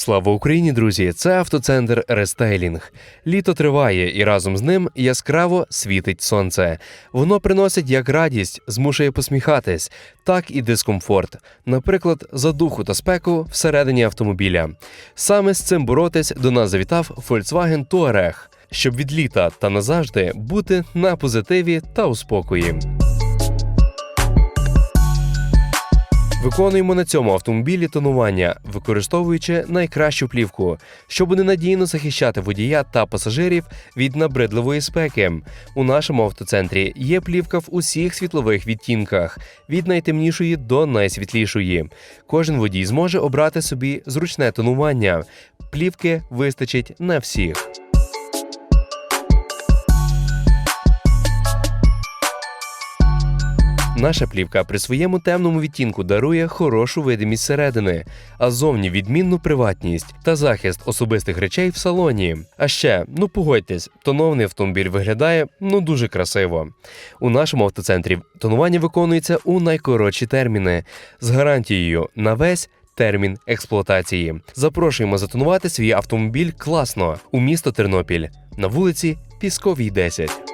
Слава Україні, друзі! Це автоцентр Рестайлінг. Літо триває, і разом з ним яскраво світить сонце. Воно приносить як радість, змушує посміхатись, так і дискомфорт. Наприклад, задуху та спеку всередині автомобіля. Саме з цим боротись до нас завітав Volkswagen Touareg, щоб від літа та назавжди бути на позитиві та у спокої. Виконуємо на цьому автомобілі тонування, використовуючи найкращу плівку, щоб ненадійно захищати водія та пасажирів від набридливої спеки. У нашому автоцентрі є плівка в усіх світлових відтінках, від найтемнішої до найсвітлішої. Кожен водій зможе обрати собі зручне тонування. Плівки вистачить на всіх. Наша плівка при своєму темному відтінку дарує хорошу видимість середини, а зовні відмінну приватність та захист особистих речей в салоні. А ще, ну погодьтесь, тоновний автомобіль виглядає ну дуже красиво. У нашому автоцентрі тонування виконується у найкоротші терміни з гарантією на весь. Термін експлуатації. Запрошуємо затонувати свій автомобіль класно у місто Тернопіль на вулиці Пісковій 10.